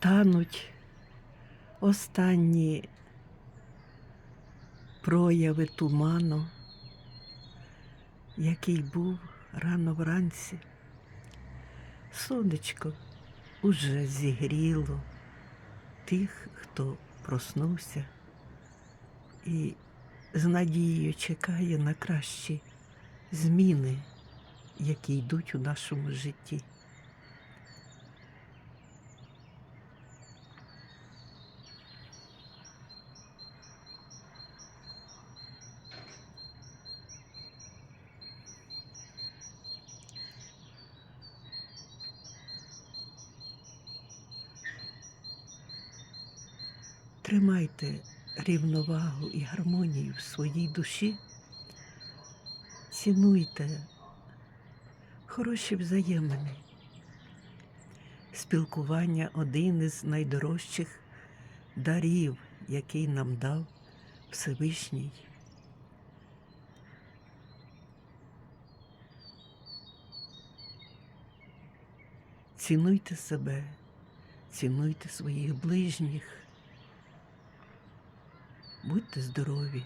тануть останні прояви туману, який був рано вранці. Сонечко уже зігріло тих, хто проснувся і з надією чекає на кращі зміни, які йдуть у нашому житті. Тримайте рівновагу і гармонію в своїй душі, цінуйте хороші взаємини. Спілкування один із найдорожчих дарів, який нам дав Всевишній. Цінуйте себе, цінуйте своїх ближніх. Будьте здорові.